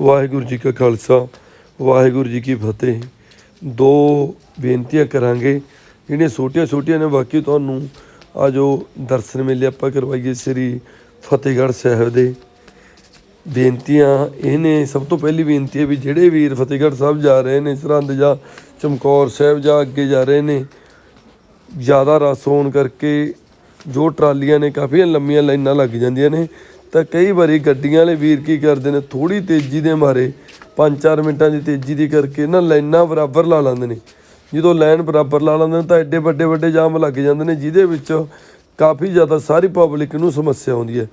ਵਾਹਿਗੁਰੂ ਜੀ ਕਾ ਖਾਲਸਾ, ਵਾਹਿਗੁਰੂ ਜੀ ਕੀ ਫਤਿਹ। ਦੋ ਬੇਨਤੀਆਂ ਕਰਾਂਗੇ, ਜਿਹੜੀਆਂ ਛੋਟੀਆਂ ਛੋਟੀਆਂ ਨੇ, ਬਾਕੀ ਤੁਹਾਨੂੰ ਆ ਜੋ ਦਰਸ਼ਨ ਮੇਲੇ ਆਪਾਂ ਕਰਵਾਈਏ ਸ੍ਰੀ ਫਤਿਹਗੜ੍ਹ ਸਾਹਿਬ ਦੇ। ਬੇਨਤੀਆਂ ਇਹ ਨੇ, ਸਭ ਤੋਂ ਪਹਿਲੀ ਬੇਨਤੀ ਹੈ ਵੀ ਜਿਹੜੇ ਵੀਰ ਫਤਿਹਗੜ੍ਹ ਸਾਹਿਬ ਜਾ ਰਹੇ ਨੇ, ਸਰਹੰਦ ਜਾਂ ਚਮਕੌਰ ਸਾਹਿਬ ਜਾਂ ਅੱਗੇ ਜਾ ਰਹੇ ਨੇ, ਜ਼ਿਆਦਾ ਰਸ ਹੋਣ ਕਰਕੇ ਜੋ ਟਰਾਲੀਆਂ ਨੇ ਕਾਫੀ ਲੰਮੀਆਂ ਲਾਈਨਾਂ ਲੱਗ ਜਾਂਦੀਆਂ ਨੇ। ਤਾਂ ਕਈ ਵਾਰੀ ਗੱਡੀਆਂ ਵਾਲੇ ਵੀਰ ਕੀ ਕਰਦੇ ਨੇ ਥੋੜੀ ਤੇਜ਼ੀ ਦੇ ਮਾਰੇ 5-4 ਮਿੰਟਾਂ ਦੀ ਤੇਜ਼ੀ ਦੀ ਕਰਕੇ ਨਾ ਲਾਈਨਾਂ ਬਰਾਬਰ ਲਾ ਲੈਂਦੇ ਨੇ। ਜਦੋਂ ਲਾਈਨ ਬਰਾਬਰ ਲਾ ਲੈਂਦੇ ਨੇ ਤਾਂ ਐਡੇ ਵੱਡੇ ਵੱਡੇ ਜਾਮ ਲੱਗ ਜਾਂਦੇ ਨੇ, ਜਿਹਦੇ ਵਿੱਚ ਕਾਫੀ ਜ਼ਿਆਦਾ ਸਾਰੀ ਪਬਲਿਕ ਨੂੰ ਸਮੱਸਿਆ ਆਉਂਦੀ ਹੈ।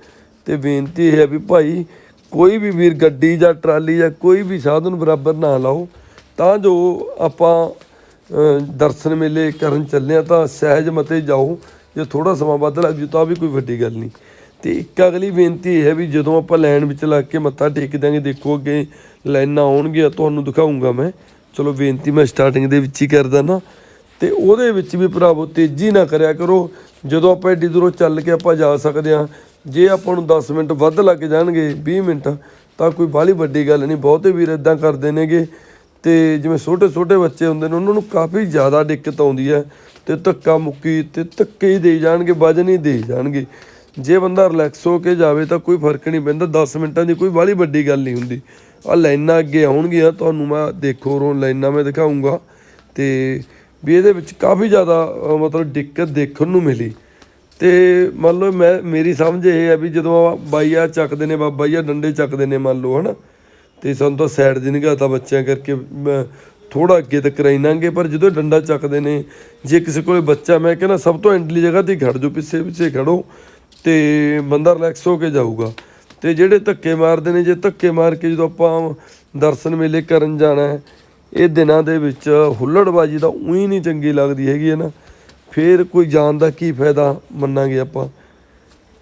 ਤੇ ਬੇਨਤੀ ਇਹ ਹੈ ਵੀ ਭਾਈ, ਕੋਈ ਵੀ ਵੀਰ ਗੱਡੀ ਜਾਂ ਟਰਾਲੀ ਜਾਂ ਕੋਈ ਵੀ ਸਾਧਨ ਬਰਾਬਰ ਨਾ ਲਾਓ, ਤਾਂ ਜੋ ਆਪਾਂ ਦਰਸ਼ਨ ਮੇਲੇ ਕਰਨ ਚੱਲੇ ਆ ਤਾਂ ਸਹਿਜ ਮਤੇ ਜਾਓ, ਜੇ ਥੋੜਾ ਸਮਾਂ ਵੱਧ ਲੱਗ ਜੂ ਤਾਂ ਵੀ ਕੋਈ ਵੱਡੀ ਗੱਲ ਨਹੀਂ। ਤੇ ਇੱਕ ਅਗਲੀ ਬੇਨਤੀ ਇਹ ਹੈ ਵੀ ਜਦੋਂ ਆਪਾਂ ਲਾਈਨ ਵਿੱਚ ਲੱਗ ਕੇ ਮੱਥਾ ਟੇਕ ਦਿਆਂਗੇ, ਦੇਖੋ ਅੱਗੇ ਲਾਈਨਾਂ ਆਉਣਗੀਆਂ, ਤੁਹਾਨੂੰ ਦਿਖਾਉਂਗਾ ਮੈਂ। ਚਲੋ ਬੇਨਤੀ ਮੈਂ ਸਟਾਰਟਿੰਗ ਦੇ ਵਿੱਚ ਹੀ ਕਰਦਾ ਨਾ ਤੇ ਉਹਦੇ ਵਿੱਚ ਵੀ ਭਰਾਵੋ ਤੇਜ਼ੀ ਨਾ ਕਰਿਆ ਕਰੋ। ਜਦੋਂ ਆਪਾਂ ਏਡੀ ਦੂਰੋਂ ਚੱਲ ਕੇ ਆਪਾਂ ਜਾ ਸਕਦੇ ਹਾਂ, ਜੇ ਆਪਾਂ ਨੂੰ 10 ਮਿੰਟ ਵੱਧ ਲੱਗ ਜਾਣਗੇ 20 ਮਿੰਟ, ਤਾਂ ਕੋਈ ਬਾਹਲੀ ਵੱਡੀ ਗੱਲ ਨਹੀਂ। ਬਹੁਤੇ ਵੀਰ ਇਦਾਂ ਕਰਦੇ ਨੇਗੇ ਤੇ ਜਿਵੇਂ ਛੋਟੇ ਛੋਟੇ ਬੱਚੇ ਹੁੰਦੇ ਨੇ, ਉਹਨਾਂ ਨੂੰ ਕਾਫੀ ਜ਼ਿਆਦਾ ਦਿੱਕਤ ਆਉਂਦੀ ਹੈ। ਤੇ ਧੱਕਾ ਮੁੱਕੀ ਤੇ ਧੱਕੇ ਹੀ ਦੇ ਜਾਣਗੇ, ਵਜਨ ਹੀ ਦੇ ਜਾਣਗੇ। ਜੇ ਬੰਦਾ ਰਿਲੈਕਸ ਹੋ ਕੇ ਜਾਵੇ ਤਾਂ ਕੋਈ ਫ਼ਰਕ ਨਹੀਂ ਪੈਂਦਾ 10 ਮਿੰਟਾਂ ਦੀ ਕੋਈ ਬਾਹਲੀ ਵੱਡੀ ਗੱਲ ਨਹੀਂ ਹੁੰਦੀ। ਆ ਲਾਈਨਾਂ ਅੱਗੇ ਆਉਣਗੀਆਂ, ਤੁਹਾਨੂੰ ਮੈਂ ਦੇਖੋ ਰੋ ਲਾਈਨਾਂ ਮੈਂ ਦਿਖਾਉਂਗਾ ਤੇ ਵੀ ਇਹਦੇ ਵਿੱਚ ਕਾਫੀ ਜ਼ਿਆਦਾ ਮਤਲਬ ਦਿੱਕਤ ਦੇਖਣ ਨੂੰ ਮਿਲੀ। ਤੇ ਮੰਨ ਲਓ ਮੈਂ, ਮੇਰੀ ਸਮਝ ਇਹ ਹੈ ਵੀ ਜਦੋਂ ਬਾਈਆ ਚੱਕਦੇ ਨੇ, ਬਾਬਾ ਜੀ ਡੰਡੇ ਚੱਕਦੇ ਨੇ ਮੰਨ ਲਓ, ਹਨਾ? ਤੇ ਸਾਨੂੰ ਤਾਂ ਸਾਈਡ ਦੀ ਨਿਗਾਹ ਬੱਚਿਆਂ ਕਰਕੇ ਥੋੜਾ ਅੱਗੇ ਤੱਕ ਰਹਿਣਾਂਗੇ, ਪਰ ਜਦੋਂ ਡੰਡਾ ਚੱਕਦੇ ਨੇ, ਜੇ ਕਿਸੇ ਕੋਲੇ ਬੱਚਾ, ਮੈਂ ਕਹਿੰਦਾ ਸਭ ਤੋਂ ਐਂਡਲੀ ਜਗ੍ਹਾ ਤੇ ਖੜ ਜਾਓ ਪਿੱਛੇ ਪਿੱਛੇ ਖੜੋ ਤੇ ਬੰਦਾ ਰਿਲੈਕਸ ਹੋ ਕੇ ਜਾਊਗਾ। ਤੇ ਜਿਹੜੇ ਧੱਕੇ ਮਾਰਦੇ ਨੇ, ਜੇ ਧੱਕੇ ਮਾਰ ਕੇ ਜਦੋਂ ਆਪਾਂ ਦਰਸ਼ਨ ਮੇਲੇ ਕਰਨ ਜਾਣਾ ਹੈ, ਇਹ ਦਿਨਾਂ ਦੇ ਵਿੱਚ ਹੁੱਲੜਬਾਜੀ ਤਾਂ ਉਹੀ ਨਹੀਂ ਚੰਗੀ ਲੱਗਦੀ ਹੈਗੀ ਹੈ ਨਾ। ਫੇਰ ਕੋਈ ਜਾਣ ਦਾ ਕੀ ਫਾਇਦਾ ਮੰਨਾਂਗੇ ਆਪਾਂ।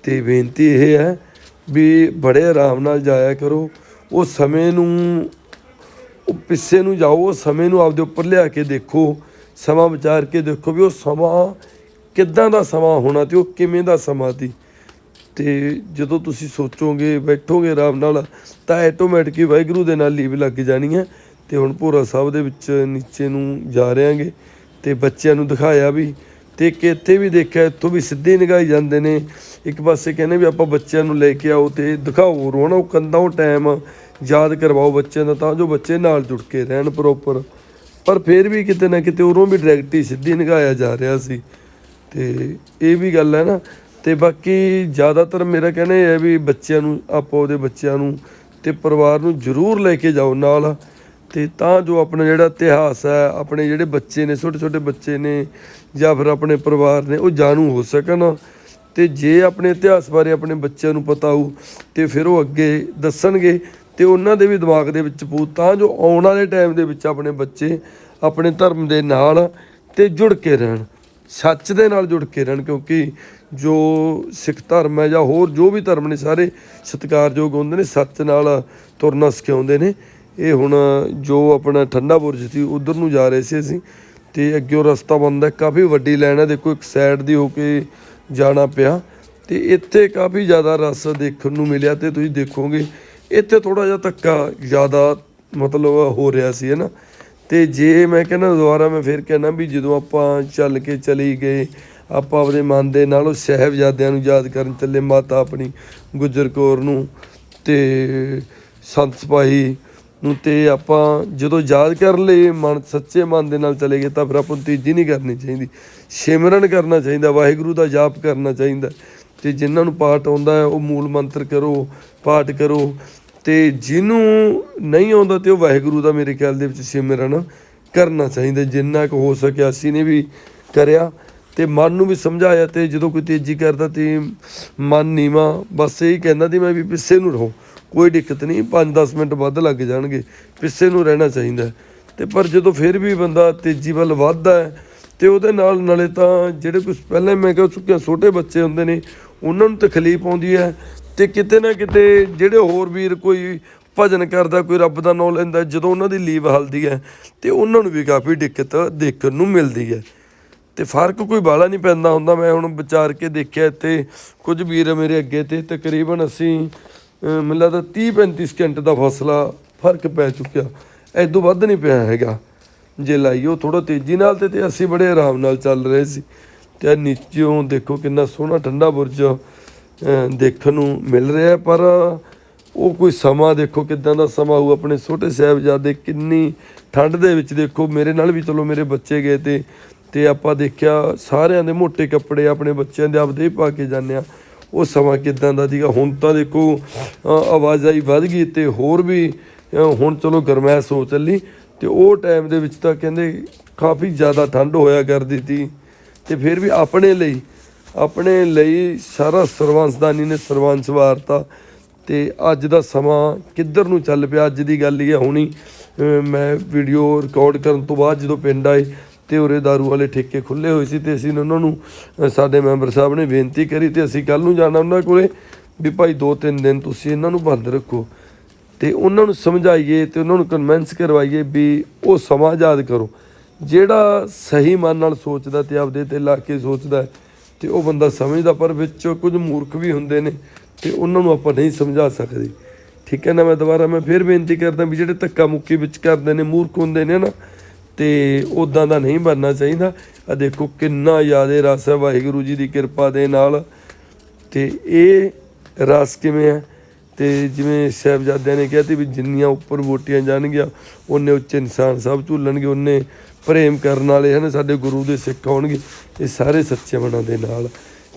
ਤੇ ਬੇਨਤੀ ਇਹ ਹੈ ਵੀ ਬੜੇ ਆਰਾਮ ਨਾਲ ਜਾਇਆ ਕਰੋ। ਉਹ ਸਮੇਂ ਨੂੰ, ਉਹ ਪਿੱਛੇ ਨੂੰ ਜਾਓ, ਉਹ ਸਮੇਂ ਨੂੰ ਆਪਦੇ ਉੱਪਰ ਲਿਆ ਕੇ ਦੇਖੋ। ਸਮਾਂ ਵਿਚਾਰ ਕੇ ਦੇਖੋ ਵੀ ਉਹ ਸਮਾਂ ਕਿੱਦਾਂ ਦਾ ਸਮਾਂ ਹੋਣਾ ਤੇ ਉਹ ਕਿਵੇਂ ਦਾ ਸਮਾਂ ਸੀ। ਤੇ ਜਦੋਂ ਤੁਸੀਂ ਸੋਚੋਗੇ, ਬੈਠੋਗੇ ਆਰਾਮ ਨਾਲ, ਤਾਂ ਆਟੋਮੈਟਿਕ ਹੀ ਵਾਹਿਗੁਰੂ ਦੇ ਨਾਲ ਲੀਵ ਲੱਗ ਜਾਣੀ ਹੈ ਤੇ ਹੁਣ ਭੋਰਾ ਸਾਹਿਬ ਦੇ ਵਿੱਚ ਨੀਚੇ ਨੂੰ ਜਾ ਰਹੇਗੇ ਤੇ ਬੱਚਿਆਂ ਨੂੰ ਦਿਖਾਇਆ ਵੀ ਤੇ ਕਿ ਇੱਥੇ ਵੀ ਦੇਖਿਆ, ਇੱਥੋਂ ਵੀ ਸਿੱਧੇ ਨਿਗਾਹ ਜਾਂਦੇ ਨੇ। ਇੱਕ ਪਾਸੇ ਕਹਿੰਦੇ ਵੀ ਆਪਾਂ ਬੱਚਿਆਂ ਨੂੰ ਲੈ ਕੇ ਆਓ ਤੇ ਦਿਖਾਓ, ਰੋਣਾ ਉਹ ਕੰਦਾ ਉਹ ਟਾਈਮ ਯਾਦ ਕਰਵਾਓ ਬੱਚਿਆਂ ਦਾ, ਤਾਂ ਜੋ ਬੱਚੇ ਨਾਲ ਜੁੜ ਕੇ ਰਹਿਣ ਪ੍ਰੋਪਰ ਪਰ ਫਿਰ ਵੀ ਕਿਤੇ ਨਾ ਕਿਤੇ ਉਰੋਂ ਵੀ ਡਾਇਰੈਕਟ ਹੀ ਸਿੱਧੀ ਨਿਗਾਹਿਆ ਜਾ ਰਿਹਾ ਸੀ। ਤੇ ਇਹ ਵੀ ਗੱਲ ਹੈ ਨਾ ਤੇ ਬਾਕੀ ਜ਼ਿਆਦਾਤਰ ਮੇਰਾ ਕਹਿਣਾ ਇਹ ਹੈ ਵੀ ਬੱਚਿਆਂ ਨੂੰ, ਆਪੋ ਉਹਦੇ ਬੱਚਿਆਂ ਨੂੰ ਤੇ ਪਰਿਵਾਰ ਨੂੰ ਜ਼ਰੂਰ ਲੈ ਕੇ ਜਾਓ ਨਾਲ। ਤੇ ਤਾਂ ਜੋ ਆਪਣਾ ਜਿਹੜਾ ਇਤਿਹਾਸ ਹੈ, ਆਪਣੇ ਜਿਹੜੇ ਬੱਚੇ ਨੇ ਛੋਟੇ ਛੋਟੇ ਬੱਚੇ ਨੇ ਜਾਂ ਫਿਰ ਆਪਣੇ ਪਰਿਵਾਰ ਨੇ, ਉਹ ਜਾਣੂ ਹੋ ਸਕਣ। ਤੇ ਜੇ ਆਪਣੇ ਇਤਿਹਾਸ ਬਾਰੇ ਆਪਣੇ ਬੱਚਿਆਂ ਨੂੰ ਪਤਾ ਹੋਊ, ਤੇ ਫਿਰ ਉਹ ਅੱਗੇ ਦੱਸਣਗੇ ਤੇ ਉਹਨਾਂ ਦੇ ਵੀ ਦਿਮਾਗ ਦੇ ਵਿੱਚ ਪੂ ਤਾਂ ਜੋ ਆਉਣ ਵਾਲੇ ਟਾਈਮ ਦੇ ਵਿੱਚ ਆਪਣੇ ਬੱਚੇ ਆਪਣੇ ਧਰਮ ਦੇ ਨਾਲ ਤੇ ਜੁੜ ਕੇ ਰਹਿਣ। ਸੱਚ ਦੇ ਨਾਲ ਜੁੜ ਕੇ ਰਹਿਣ, ਕਿਉਂਕਿ ਜੋ ਸਿੱਖ ਧਰਮ ਹੈ ਜਾਂ ਹੋਰ ਜੋ ਵੀ ਧਰਮ ਨੇ ਸਾਰੇ ਸਤਿਕਾਰਯੋਗ ਹੁੰਦੇ ਨੇ, ਸੱਚ ਨਾਲ ਤੁਰਨਾ ਸਿਖਾਉਂਦੇ ਨੇ। ਇਹ ਹੁਣ ਜੋ ਆਪਣਾ ਠੰਡਾ ਬੁਰਜ ਸੀ, ਉਧਰ ਨੂੰ ਜਾ ਰਹੇ ਸੀ ਅਸੀਂ ਤੇ ਅੱਗੇ ਰਸਤਾ ਬੰਦ ਹੈ। ਕਾਫੀ ਵੱਡੀ ਲਾਈਨ ਹੈ, ਦੇਖੋ ਇੱਕ ਸਾਈਡ ਦੀ ਹੋ ਕੇ ਜਾਣਾ ਪਿਆ ਤੇ ਇੱਥੇ ਕਾਫੀ ਜ਼ਿਆਦਾ ਰਸ ਦੇਖਣ ਨੂੰ ਮਿਲਿਆ ਤੇ ਤੁਸੀਂ ਦੇਖੋਗੇ, ਇੱਥੇ ਥੋੜਾ ਜਿਹਾ ਧੱਕਾ ਜ਼ਿਆਦਾ ਮਤਲਬ ਹੋ ਰਿਹਾ ਸੀ, ਹੈ ਨਾ। ਤੇ ਜੇ ਮੈਂ ਕਹਿੰਦਾ ਦੁਬਾਰਾ ਮੈਂ ਫਿਰ ਕਹਿੰਦਾ ਵੀ ਜਦੋਂ ਆਪਾਂ ਚੱਲ ਕੇ ਚਲੀ ਗਏ ਆਪਾਂ ਆਪਣੇ ਮਨ ਦੇ ਨਾਲ ਉਹ ਸਾਹਿਬਜ਼ਾਦਿਆਂ ਨੂੰ ਯਾਦ ਕਰਨ ਚੱਲੇ, ਮਾਤਾ ਆਪਣੀ ਗੁਜਰ ਕੌਰ ਨੂੰ ਤੇ ਸੰਤ ਸਿਪਾਹੀ ਨੂੰ ਤੇ ਆਪਾਂ ਜਦੋਂ ਯਾਦ ਕਰ ਲਏ ਮਨ ਸੱਚੇ ਮਨ ਦੇ ਨਾਲ ਚਲੇ ਗਏ ਤਾਂ ਫਿਰ ਆਪਾਂ ਨੂੰ ਤੀਜੀ ਨਹੀਂ ਕਰਨੀ ਚਾਹੀਦੀ। ਸਿਮਰਨ ਕਰਨਾ ਚਾਹੀਦਾ, ਵਾਹਿਗੁਰੂ ਦਾ ਜਾਪ ਕਰਨਾ ਚਾਹੀਦਾ। ਤੇ ਜਿਨ੍ਹਾਂ ਨੂੰ ਪਾਠ ਆਉਂਦਾ ਹੈ, ਉਹ ਮੂਲ ਮੰਤਰ ਕਰੋ, ਪਾਠ ਕਰੋ। ਤੇ ਜਿਹਨੂੰ ਨਹੀਂ ਆਉਂਦਾ ਤੇ ਉਹ ਵਾਹਿਗੁਰੂ ਦਾ ਮੇਰੇ ਖਿਆਲ ਦੇ ਵਿੱਚ ਸਿਮਰਨ ਕਰਨਾ ਚਾਹੀਦਾ, ਜਿੰਨਾ ਕੁ ਹੋ ਸਕਿਆ ਅਸੀਂ ਨੇ ਵੀ ਕਰਿਆ। ਤੇ ਮਨ ਨੂੰ ਵੀ ਸਮਝਾਇਆ ਤੇ ਜਦੋਂ ਕੋਈ ਤੇਜ਼ੀ ਕਰਦਾ ਤੇ ਮਨ ਨੀਵਾ, ਬਸ ਇਹੀ ਕਹਿੰਦਾ ਸੀ ਮੈਂ ਵੀ ਪਿੱਛੇ ਨੂੰ ਰਹੋ ਕੋਈ ਦਿੱਕਤ ਨਹੀਂ 5-10 ਮਿੰਟ ਵੱਧ ਲੱਗ ਜਾਣਗੇ, ਪਿੱਛੇ ਨੂੰ ਰਹਿਣਾ ਚਾਹੀਦਾ ਹੈ। ਤੇ ਪਰ ਜਦੋਂ ਫਿਰ ਵੀ ਬੰਦਾ ਤੇਜ਼ੀ ਵੱਲ ਵੱਧਦਾ ਹੈ, ਤੇ ਉਹਦੇ ਨਾਲ ਨਾਲੇ ਤਾਂ ਜਿਹੜੇ ਕੁਝ ਪਹਿਲਾਂ ਮੈਂ ਕਿਹਾ ਚੁੱਕਿਆ ਛੋਟੇ ਬੱਚੇ ਹੁੰਦੇ ਨੇ, ਉਹਨਾਂ ਨੂੰ ਤਕਲੀਫ ਆਉਂਦੀ ਹੈ ਤੇ ਕਿਤੇ ਨਾ ਕਿਤੇ ਜਿਹੜੇ ਹੋਰ ਵੀਰ ਕੋਈ ਭਜਨ ਕਰਦਾ, ਕੋਈ ਰੱਬ ਦਾ ਨਾਮ ਲੈਂਦਾ, ਜਦੋਂ ਉਹਨਾਂ ਦੀ ਲੀਵ ਹਲਦੀ ਹੈ, ਤੇ ਉਹਨਾਂ ਨੂੰ ਵੀ ਕਾਫੀ ਦਿੱਕਤ ਦੇਖਣ ਨੂੰ ਮਿਲਦੀ ਹੈ ਤੇ ਫ਼ਰਕ ਕੋਈ ਬਾਲਾ ਨਹੀਂ ਪੈਂਦਾ ਹੁੰਦਾ। ਮੈਂ ਹੁਣ ਵਿਚਾਰ ਕੇ ਦੇਖਿਆ ਇੱਥੇ, ਕੁਝ ਵੀਰ ਮੇਰੇ ਅੱਗੇ ਤੇ ਤਕਰੀਬਨ ਅਸੀਂ ਮੈਨੂੰ ਲੱਗਦਾ 30 35 ਸਕਿੰਟ ਦਾ ਫਾਸਲਾ ਫ਼ਰਕ ਪੈ ਚੁੱਕਿਆ। ਐਦੋਂ ਵੱਧ ਨਹੀਂ ਪਿਆ ਹੈਗਾ। ਜੇ ਲਾਈਓ ਉਹ ਥੋੜਾ ਤੇਜ਼ੀ ਨਾਲ ਤੇ ਤੇ ਅਸੀਂ ਬੜੇ ਆਰਾਮ ਨਾਲ ਚੱਲ ਰਹੇ ਸੀ। ਤੇ ਆਹ ਦੇਖੋ ਕਿੰਨਾ ਸੋਹਣਾ ਠੰਡਾ ਬੁਰਜ ਦੇਖਣ ਨੂੰ ਮਿਲ ਰਿਹਾ। ਪਰ ਉਹ ਕੋਈ ਸਮਾਂ ਦੇਖੋ ਕਿਦਾਂ ਦਾ ਸਮਾਂ ਹੋਊ। ਆਪਣੇ ਛੋਟੇ ਸਾਹਿਬਜ਼ਾਦੇ ਕਿੰਨੀ ਠੰਡ ਦੇ ਵਿੱਚ ਦੇਖੋ। ਮੇਰੇ ਨਾਲ ਵੀ ਚਲੋ ਮੇਰੇ ਬੱਚੇ ਗਏ ਤੇ ਤੇ ਆਪਾਂ ਦੇਖਿਆ ਸਾਰਿਆਂ ਦੇ ਮੋٹے ਕੱਪੜੇ ਆਪਣੇ ਬੱਚਿਆਂ ਦੇ ਆਪਦੇ ਹੀ ਪਾ ਕੇ ਜਾਂਦੇ ਆ। ਉਹ ਸਮਾਂ ਕਿਦਾਂ ਦਾ ਸੀਗਾ? ਹੁਣ ਤਾਂ ਦੇਖੋ ਆਵਾਜਾਈ ਵੱਧ ਗਈ ਤੇ ਹੋਰ ਵੀ ਹੁਣ ਚਲੋ ਗਰਮੈਸ਼ ਹੋ ਚੱਲੀ ਤੇ ਉਹ ਟਾਈਮ ਦੇ ਵਿੱਚ ਤਾਂ ਕਹਿੰਦੇ ਕਾਫੀ ਜ਼ਿਆਦਾ ਠੰਡ ਹੋਇਆ ਕਰਦੀ ਸੀ ਤੇ ਫਿਰ ਵੀ ਆਪਣੇ ਲਈ ਆਪਣੇ ਲਈ ਸਾਰਾ ਸਰਵੰਸਦਾਨੀ ਨੇ ਸਰਵੰਸ ਵਾਰਤਾ ਤੇ ਅੱਜ ਦਾ ਸਮਾਂ ਕਿੱਧਰ ਨੂੰ ਚੱਲ ਪਿਆ? ਅੱਜ ਦੀ ਗੱਲ ਹੀ ਹੈ ਹੁਣੀ ਮੈਂ ਵੀਡੀਓ ਰਿਕਾਰਡ ਕਰਨ ਤੋਂ ਬਾਅਦ ਜਦੋਂ ਪਿੰਡ ਆਏ ਤੇ ਉਰੇ ਦਾਰੂ ਵਾਲੇ ਠੇਕੇ ਖੁੱਲੇ ਹੋਏ ਸੀ ਤੇ ਅਸੀਂ ਉਹਨਾਂ ਨੂੰ ਸਾਡੇ ਮੈਂਬਰ ਸਾਹਿਬ ਨੇ ਬੇਨਤੀ ਕਰੀ ਤੇ ਅਸੀਂ ਕੱਲ ਨੂੰ ਜਾਣਾ ਉਹਨਾਂ ਕੋਲੇ ਵੀ ਭਾਈ ਦੋ ਤਿੰਨ ਦਿਨ ਤੁਸੀਂ ਇਹਨਾਂ ਨੂੰ ਬੰਦ ਰੱਖੋ। ਤੇ ਉਹਨਾਂ ਨੂੰ ਸਮਝਾਈਏ ਤੇ ਉਹਨਾਂ ਨੂੰ ਕਨਵਿੰਸ ਕਰਵਾਈਏ ਵੀ ਉਹ ਸਮਾਂ ਯਾਦ ਕਰੋ। ਜਿਹੜਾ ਸਹੀ ਮਨ ਨਾਲ ਸੋਚਦਾ ਤੇ ਆਪਦੇ ਤੇ ਲਾ ਕੇ ਸੋਚਦਾ ਹੈ, ਤੇ ਉਹ ਬੰਦਾ ਸਮਝਦਾ ਪਰ ਵਿੱਚ ਕੁਝ ਮੂਰਖ ਵੀ ਹੁੰਦੇ ਨੇ ਤੇ ਉਹਨਾਂ ਨੂੰ ਆਪਾਂ ਨਹੀਂ ਸਮਝਾ ਸਕਦੇ। ਠੀਕ ਹੈ ਨਾ ਮੈਂ ਦੁਬਾਰਾ ਮੈਂ ਫਿਰ ਬੇਨਤੀ ਕਰਦਾ ਵੀ ਜਿਹੜੇ ਧੱਕਾ ਮੁੱਕੀ ਵਿੱਚ ਕਰਦੇ ਨੇ ਮੂਰਖ ਹੁੰਦੇ ਨੇ ਨਾ ਤੇ ਉਦਾਂ ਦਾ ਨਹੀਂ ਬਣਨਾ ਚਾਹੀਦਾ। ਆ ਦੇਖੋ ਕਿੰਨਾ ਜ਼ਿਆਦਾ ਰਸ ਹੈ, ਵਾਹਿਗੁਰੂ ਜੀ ਦੀ ਕਿਰਪਾ ਦੇ ਨਾਲ। ਤੇ ਇਹ ਰਸ ਕਿਵੇਂ ਹੈ? ਤੇ ਜਿਵੇਂ ਸਾਹਿਬਜ਼ਾਦਿਆਂ ਨੇ ਕਿਹਾ ਸੀ ਵੀ ਜਿੰਨੀਆਂ ਉੱਪਰ ਵੋਟੀਆਂ ਜਾਣਗੀਆਂ ਉਹਨੇ ਉੱਚੇ ਇਨਸਾਨ ਸਭ ਝੂਲਣਗੇ ਉਹਨੇ ਪ੍ਰੇਮ ਕਰਨ ਵਾਲੇ ਹਨ, ਸਾਡੇ ਗੁਰੂ ਦੇ ਸਿੱਖ ਹੋਣਗੇ। ਇਹ ਸਾਰੇ ਸੱਚੇ ਮਨਾਂ ਦੇ ਨਾਲ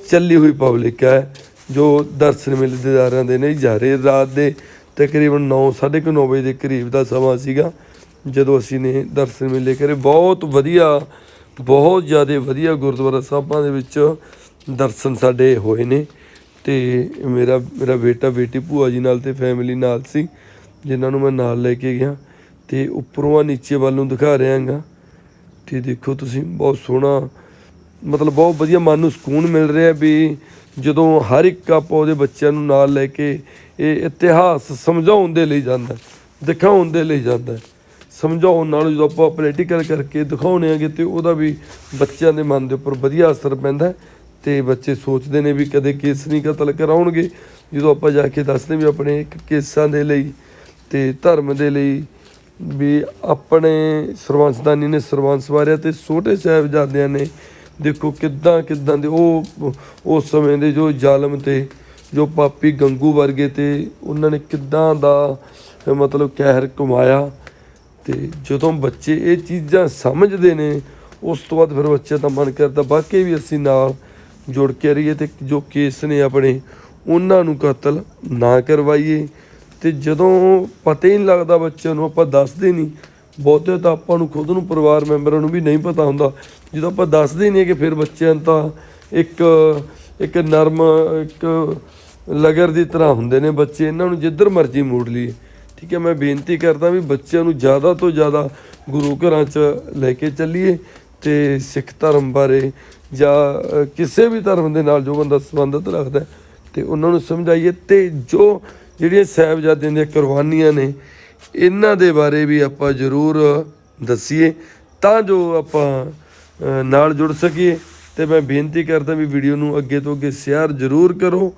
ਚੱਲੀ ਹੋਈ ਪਬਲਿਕ ਹੈ, ਜੋ ਦਰਸ਼ਨ ਮਿਲਦੇਦਾਰਾਂ ਦੇ ਨਹੀਂ ਜਾ ਰਹੇ। ਰਾਤ ਦੇ ਤਕਰੀਬਨ 9:30 ਵਜੇ ਦੇ ਕਰੀਬ ਦਾ ਸਮਾਂ ਸੀਗਾ। ਜਦੋਂ ਅਸੀਂ ਨੇ ਦਰਸ਼ਨ ਮੇਲੇ ਕਰੇ, ਬਹੁਤ ਵਧੀਆ, ਬਹੁਤ ਜ਼ਿਆਦਾ ਵਧੀਆ ਗੁਰਦੁਆਰਾ ਸਾਹਿਬਾਂ ਦੇ ਵਿੱਚ ਦਰਸ਼ਨ ਸਾਡੇ ਹੋਏ ਨੇ ਤੇ ਮੇਰਾ ਮੇਰਾ ਬੇਟਾ, ਬੇਟੀ ਭੂਆ ਜੀ ਨਾਲ ਤੇ ਫੈਮਿਲੀ ਨਾਲ ਸੀ, ਜਿਨ੍ਹਾਂ ਨੂੰ ਮੈਂ ਨਾਲ ਲੈ ਕੇ ਗਿਆ ਤੇ ਉੱਪਰੋਂ ਆ ਨੀਚੇ ਵੱਲ ਨੂੰ ਦਿਖਾ ਰਿਹਾ ਰਿਹਾਗਾ ਤੇ ਦੇਖੋ ਤੁਸੀਂ, ਬਹੁਤ ਸੋਹਣਾ, ਮਤਲਬ ਬਹੁਤ ਵਧੀਆ ਮਨ ਨੂੰ ਸਕੂਨ ਮਿਲ ਰਿਹਾ ਵੀ ਜਦੋਂ ਹਰ ਇੱਕ ਆਪਾਂ ਉਹਦੇ ਬੱਚਿਆਂ ਨੂੰ ਨਾਲ ਲੈ ਕੇ ਇਹ ਇਤਿਹਾਸ ਸਮਝਾਉਣ ਦੇ ਲਈ ਜਾਂਦਾ, ਦਿਖਾਉਣ ਦੇ ਲਈ ਜਾਂਦਾ। ਸਮਝਾਉਣ ਨਾਲ ਜਦੋਂ ਆਪਾਂ ਪੋਲੀਟੀਕਲ ਕਰਕੇ ਦਿਖਾਉਣੇ ਆਗੇ ਤੇ ਉਹਦਾ ਵੀ ਬੱਚਿਆਂ ਦੇ ਮਨ ਦੇ ਉੱਪਰ ਵਧੀਆ ਅਸਰ ਪੈਂਦਾ ਹੈ ਤੇ ਬੱਚੇ ਸੋਚਦੇ ਨੇ ਵੀ ਕਦੇ ਕੇਸ ਨਹੀਂ ਕਤਲ ਕਰਾਉਣਗੇ। ਜਦੋਂ ਆਪਾਂ ਜਾ ਕੇ ਦੱਸਦੇ ਵੀ ਆਪਣੇ ਇੱਕ ਕੇਸਾਂ ਦੇ ਲਈ ਤੇ ਧਰਮ ਦੇ ਲਈ ਵੀ ਆਪਣੇ ਸਰਵੰਸਦਾਨੀ ਨੇ ਸਰਵੰਸ ਵਾਰਿਆ ਤੇ ਛੋਟੇ ਸਾਹਿਬਜ਼ਾਦਿਆਂ ਨੇ ਦੇਖੋ ਕਿੱਦਾਂ ਕਿੱਦਾਂ ਦੇ ਉਹ, ਉਸ ਸਮੇਂ ਦੇ ਜੋ ਜ਼ਾਲਮ ਤੇ ਜੋ ਪਾਪੀ ਗੰਗੂ ਵਰਗੇ ਤੇ ਉਹਨਾਂ ਨੇ ਕਿੱਦਾਂ ਦਾ ਮਤਲਬ ਕਹਿਰ ਕਮਾਇਆ। ਤੇ ਜਦੋਂ ਬੱਚੇ ਇਹ ਚੀਜ਼ਾਂ ਸਮਝਦੇ ਨੇ, ਉਸ ਤੋਂ ਬਾਅਦ ਫਿਰ ਬੱਚੇ ਦਾ ਮਨ ਕਰਦਾ ਵਾਕਈ ਵੀ ਅਸੀਂ ਨਾਲ ਜੁੜ ਕੇ ਰਹੀਏ ਤੇ ਜੋ ਕੇਸ ਨੇ ਆਪਣੇ, ਉਹਨਾਂ ਨੂੰ ਕਤਲ ਨਾ ਕਰਵਾਈਏ। ਤੇ ਜਦੋਂ ਪਤਾ ਹੀ ਨਹੀਂ ਲੱਗਦਾ ਬੱਚਿਆਂ ਨੂੰ, ਆਪਾਂ ਦੱਸਦੇ ਨਹੀਂ। ਬਹੁਤੇ ਤਾਂ ਆਪਾਂ ਨੂੰ ਖੁਦ ਨੂੰ ਪਰਿਵਾਰ ਮੈਂਬਰਾਂ ਨੂੰ ਵੀ ਨਹੀਂ ਪਤਾ ਹੁੰਦਾ। ਜਦੋਂ ਆਪਾਂ ਦੱਸਦੇ ਨਹੀਂ ਕਿ ਫਿਰ ਬੱਚਿਆਂ ਤਾਂ ਇੱਕ ਇੱਕ ਨਰਮ, ਇੱਕ ਲਗਰ ਦੀ ਤਰ੍ਹਾਂ ਹੁੰਦੇ ਨੇ ਬੱਚੇ। ਇਹਨਾਂ ਨੂੰ ਜਿੱਧਰ ਮਰਜ਼ੀ ਮੋੜ ਲਈਏ। ਠੀਕ ਹੈ ਮੈਂ ਬੇਨਤੀ ਕਰਦਾ ਵੀ ਬੱਚਿਆਂ ਨੂੰ ਜ਼ਿਆਦਾ ਤੋਂ ਜ਼ਿਆਦਾ ਗੁਰੂ ਘਰਾਂ 'ਚ ਲੈ ਕੇ ਚੱਲੀਏ ਤੇ ਸਿੱਖ ਧਰਮ ਬਾਰੇ ਜਾਂ ਕਿਸੇ ਵੀ ਧਰਮ ਦੇ ਨਾਲ ਜੋ ਬੰਦਾ ਸੰਬੰਧਿਤ ਰੱਖਦਾ ਹੈ, ਤੇ ਉਹਨਾਂ ਨੂੰ ਸਮਝਾਈਏ। ਤੇ ਜੋ ਜਿਹੜੀਆਂ ਸਾਹਿਬਜ਼ਾਦਿਆਂ ਦੀਆਂ ਕੁਰਬਾਨੀਆਂ ਨੇ ਇਹਨਾਂ ਦੇ ਬਾਰੇ ਵੀ ਆਪਾਂ ਜ਼ਰੂਰ ਦੱਸੀਏ ਤਾਂ ਜੋ ਆਪਾਂ ਨਾਲ ਜੁੜ ਸਕੀਏ। ਤੇ ਮੈਂ ਬੇਨਤੀ ਕਰਦਾ ਵੀ ਵੀਡੀਓ ਨੂੰ ਅੱਗੇ ਤੋਂ ਅੱਗੇ ਸ਼ੇਅਰ ਜ਼ਰੂਰ ਕਰੋ।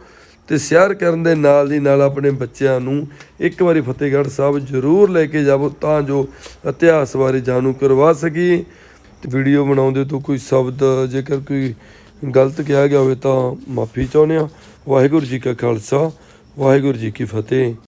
ਤੇ ਸ਼ੇਅਰ ਕਰਨ ਦੇ ਨਾਲ ਦੀ ਨਾਲ ਆਪਣੇ ਬੱਚਿਆਂ ਨੂੰ ਇੱਕ ਵਾਰੀ ਫਤਿਹਗੜ੍ਹ ਸਾਹਿਬ ਜ਼ਰੂਰ ਲੈ ਕੇ ਜਾਵੋ ਤਾਂ ਜੋ ਇਤਿਹਾਸ ਬਾਰੇ ਜਾਣੂ ਕਰਵਾ ਸਕੀਏ ਤੇ ਵੀਡੀਓ ਬਣਾਉਂਦੇ ਤੋਂ ਕੋਈ ਸ਼ਬਦ, ਜੇਕਰ ਕੋਈ ਗਲਤ ਕਿਹਾ ਗਿਆ ਹੋਵੇ ਤਾਂ ਮਾਫੀ ਚਾਹੁੰਦੇ ਆ ਵਾਹਿਗੁਰੂ ਜੀ ਕਾ ਖਾਲਸਾ, ਵਾਹਿਗੁਰੂ ਜੀ ਕੀ ਫਤਿਹ।